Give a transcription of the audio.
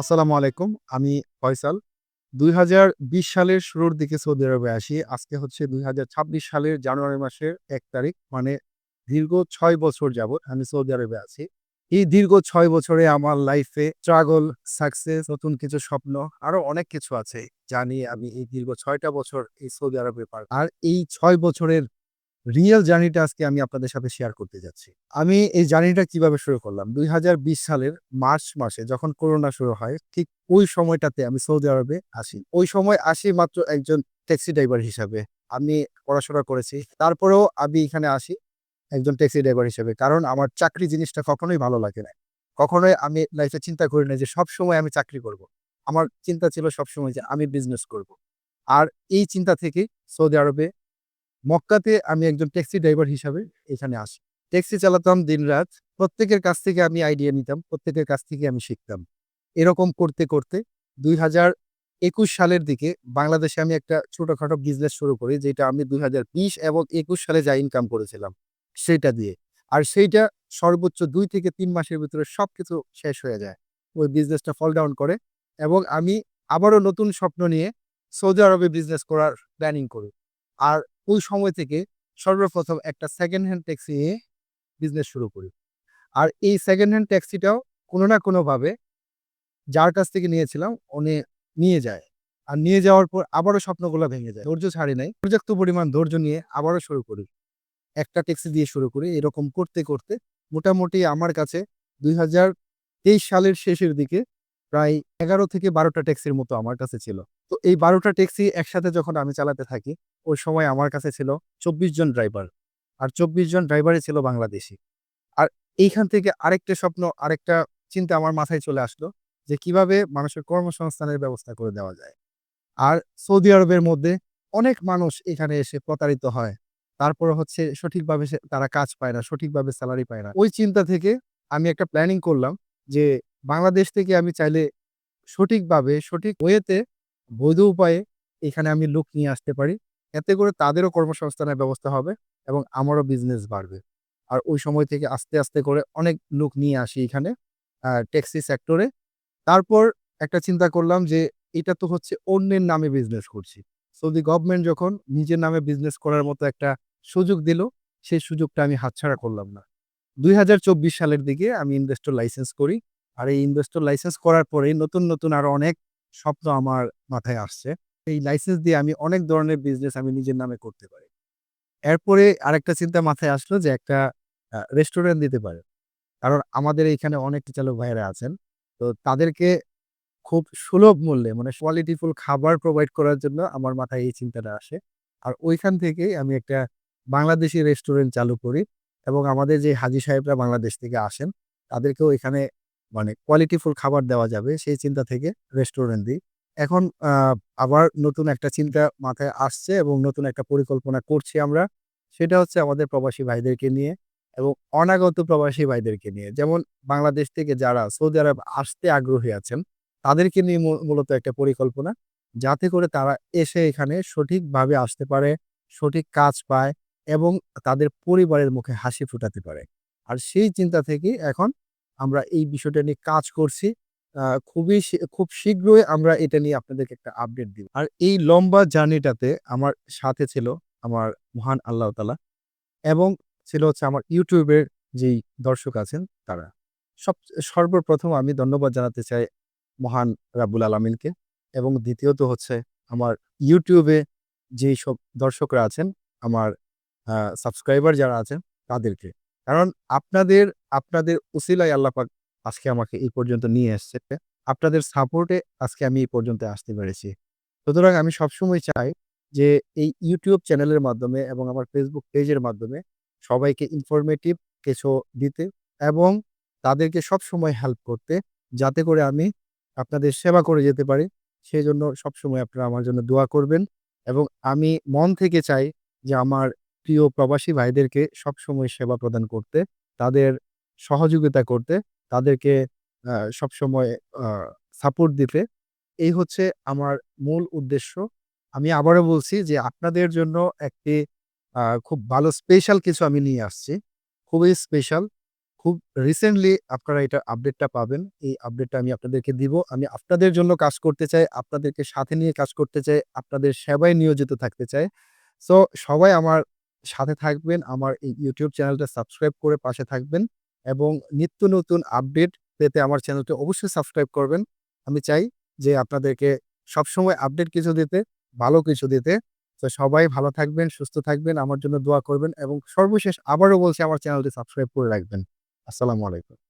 আসসালামু আলাইকুম, আমি ফয়সাল। দুই সালের শুরুর দিকে সৌদি আরবে আসি। আজকে হচ্ছে দুই সালের জানুয়ারি মাসের এক তারিখ মানে দীর্ঘ ছয় বছর যাব আমি সৌদি আরবে আছি। এই দীর্ঘ ছয় বছরে আমার লাইফে স্ট্রাগল, সাকসেস, নতুন কিছু স্বপ্ন, আরও অনেক কিছু আছে জানি আমি এই দীর্ঘ ছয়টা বছর এই সৌদি আরবে পার আর এই ছয় বছরের রিয়েল জার্নিটা আজকে আমি আপনাদের সাথে শেয়ার করতে যাচ্ছি। আমি এই জার্নিটা কীভাবে শুরু করলাম? দুই হাজার বিশ সালের মার্চ মাসে যখন করোনা শুরু হয়, ঠিক ওই সময়টাতে আমি সৌদি আরবে আসি। ওই সময় আসি মাত্র একজন ট্যাক্সি ড্রাইভার হিসাবে। আমি পড়াশোনা করেছি। তারপরেও আমি এখানে আসি একজন ট্যাক্সি ড্রাইভার হিসেবে। কারণ আমার চাকরি জিনিসটা কখনোই ভালো লাগে না। কখনোই আমি লাইফে চিন্তা করি না যে সব সময় আমি চাকরি করব। আমার চিন্তা ছিল সবসময় যে আমি বিজনেস করব। আর এই চিন্তা থেকে সৌদি আরবে মক্কাতে আমি একজন ট্যাক্সি ড্রাইভার হিসাবে এখানে আসি, ট্যাক্সি চালাতাম দিনরাত। প্রত্যেকের কাছ থেকে আমি আইডিয়া নিতাম, প্রত্যেকের কাছ থেকে আমি শিখতাম। এরকম করতে করতে দুই হাজার একুশ সালের দিকে বাংলাদেশে আমি একটা ছোটখাটো বিজনেস শুরু করি, যেটা আমি দুই হাজার বিশ এবং একুশ সালে যা ইনকাম করেছিলাম সেটা দিয়ে। আর সেইটা সর্বোচ্চ দুই থেকে তিন মাসের ভিতরে সবকিছু শেষ হয়ে যায়। ওই বিজনেসটা ফল ডাউন করে এবং আমি আবারও নতুন স্বপ্ন নিয়ে সৌদি আরবে বিজনেস করার প্ল্যানিং করি। আর ওই সময় থেকে সর্বপ্রথম একটা সেকেন্ড হ্যান্ড ট্যাক্সি নিয়ে বিজনেস শুরু করি। আর এই সেকেন্ড হ্যান্ড ট্যাক্সিটাও কোনো না কোনোভাবে যার কাছ থেকে নিয়েছিলাম, উনি নিয়ে যায়। আর নিয়ে যাওয়ার পর আবারও স্বপ্নগুলো ভেঙে যায়। ধৈর্য ছাড়ি নাই। পর্যাপ্ত পরিমাণ ধৈর্য নিয়ে আবারও শুরু করি। একটা ট্যাক্সি দিয়ে শুরু করি, এরকম করতে করতে মোটামুটি আমার কাছে দুই হাজার তেইশ সালের শেষের দিকে প্রায় এগারো থেকে বারোটা ট্যাক্সির মতো আমার কাছে ছিল। তো এই বারোটা ট্যাক্সি একসাথে যখন আমি চালাতে থাকি, ওই সময় আমার কাছে ছিল চব্বিশ জন ড্রাইভার। আর চব্বিশ জন ড্রাইভারই ছিল বাংলাদেশি। আর এইখান থেকে আরেকটা স্বপ্ন, আরেকটা চিন্তা আমার মাথায় চলে আসলো যে কীভাবে মানুষের কর্মসংস্থানের ব্যবস্থা করে দেওয়া যায়। আর সৌদি আরবের মধ্যে অনেক মানুষ এখানে এসে প্রতারিত হয়। তারপরে হচ্ছে সঠিকভাবে তারা কাজ পায় না, সঠিকভাবে স্যালারি পায় না। ওই চিন্তা থেকে আমি একটা প্ল্যানিং করলাম যে বাংলাদেশ থেকে আমি চাইলে সঠিকভাবে, সঠিক ওয়েতে বৈধ উপায়ে এখানে আমি লোক নিয়ে আসতে পারি। এতে করে তাদেরও কর্মসংস্থানের ব্যবস্থা হবে এবং আমারও বিজনেস বাড়বে। আর ওই সময় থেকে আস্তে আস্তে করে অনেক লোক নিয়ে আসি এখানে ট্যাক্সি সেক্টরে তারপর একটা চিন্তা করলাম যে এটা তো হচ্ছে অন্যের নামে বিজনেস করছি। সৌদি গভর্নমেন্ট যখন নিজের নামে বিজনেস করার মতো একটা সুযোগ দিল, সেই সুযোগটা আমি হাতছাড়া করলাম না। দুই হাজার চব্বিশ সালের দিকে আমি ইনভেস্টর লাইসেন্স করি। আর এই ইনভেস্টর লাইসেন্স করার পরেই নতুন নতুন আরও অনেক স্বপ্ন আমার মাথায় আসছে। এই লাইসেন্স দিয়ে আমি অনেক ধরনের বিজনেস আমি নিজের নামে করতে পারি। এরপরে আরেকটা চিন্তা মাথায় আসলো যে একটা রেস্টুরেন্ট দিতে পারে। কারণ আমাদের এইখানে অনেক চালক ভাইয়েরা আছেন। তো তাদেরকে খুব সুলভ মূল্যে মানে কোয়ালিটিফুল খাবার প্রোভাইড করার জন্য আমার মাথায় এই চিন্তাটা আসে। আর ওইখান থেকেই আমি একটা বাংলাদেশি রেস্টুরেন্ট চালু করি এবং আমাদের যে হাজি সাহেবরা বাংলাদেশ থেকে আসেন, তাদেরকেও এখানে মানে কোয়ালিটিফুল খাবার দেওয়া যাবে সেই চিন্তা থেকে রেস্টুরেন্ট দিই। এখন আবার নতুন একটা চিন্তা মাথায় আসছে এবং নতুন একটা পরিকল্পনা করছি আমরা। সেটা হচ্ছে আমাদের প্রবাসী ভাইদেরকে নিয়ে এবং অনাগত প্রবাসী ভাইদেরকে নিয়ে। যেমন বাংলাদেশ থেকে যারা সৌদি আরব আসতে আগ্রহী আছেন, তাদেরকে নিয়ে মূলত একটা পরিকল্পনা। যাতে করে তারা এসে এখানে সঠিকভাবে আসতে পারে, সঠিক কাজ পায় এবং তাদের পরিবারের মুখে হাসি ফুটাতে পারে। আর সেই চিন্তা থেকে এখন আমরা এই বিষয়টা নিয়ে কাজ করছি। খুবই খুব শীঘ্রই আমরা এটা নিয়ে আপনাদেরকে একটা আপডেট দিব। আর এই লম্বা জার্নিটাতে আমার সাথে ছিল আমার মহান আল্লাহ তালা এবং ছিল হচ্ছে আমার ইউটিউবের যেই দর্শক আছেন তারা। সব, সর্বপ্রথম আমি ধন্যবাদ জানাতে চাই মহান রাব্বুল আলমিনকে এবং দ্বিতীয়ত হচ্ছে আমার ইউটিউবে যেই সব দর্শকরা আছেন, আমার সাবস্ক্রাইবার যারা আছেন তাদেরকে। কারণ আপনাদের আপনাদের উসিলাই আল্লাপাক আজকে আমাকে এই পর্যন্ত নিয়ে এসছে। আপনাদের সাপোর্টে আজকে আমি এই পর্যন্ত আসতে পেরেছি। সুতরাং আমি সবসময় চাই যে এই ইউটিউব চ্যানেলের মাধ্যমে এবং আমার ফেসবুক পেজের মাধ্যমে সবাইকে ইনফরমেটিভ কিছু দিতে এবং তাদেরকে সব সময় হেল্প করতে, যাতে করে আমি আপনাদের সেবা করে যেতে পারি। সেই জন্য সবসময় আপনারা আমার জন্য দোয়া করবেন এবং আমি মন থেকে চাই যে আমার প্রিয় প্রবাসী ভাইদেরকে সবসময় সেবা প্রদান করতে তাদের সহযোগিতা করতে তাদেরকে সবসময় সাপোর্ট দিতে এই হচ্ছে আমার মূল উদ্দেশ্য আমি আবারও বলছি যে আপনাদের জন্য একটি খুব ভালো স্পেশাল কিছু আমি নিয়ে আসছি খুবই স্পেশাল খুব রিসেন্টলি আপনারা এটা আপডেটটা পাবেন। এই আপডেটটা আমি আপনাদেরকে দিব। আমি আপনাদের জন্য কাজ করতে চাই, আপনাদেরকে সাথে নিয়ে কাজ করতে চাই, আপনাদের সেবায় নিয়োজিত থাকতে চাই। সো সবাই আমার সাথে থাকবেন। আমার এই ইউটিউব চ্যানেলটা সাবস্ক্রাইব করে পাশে থাকবেন এবং নিত্য নতুন আপডেট পেতে আমার চ্যানেলটি অবশ্যই সাবস্ক্রাইব করবেন। আমি চাই যে আপনাদেরকে সবসময় আপডেট কিছু দিতে, ভালো কিছু দিতে। তো সবাই ভালো থাকবেন, সুস্থ থাকবেন, আমার জন্য দোয়া করবেন এবং সর্বশেষ আবারও বলছি আমার চ্যানেলটি সাবস্ক্রাইব করে রাখবেন। আসসালামু আলাইকুম।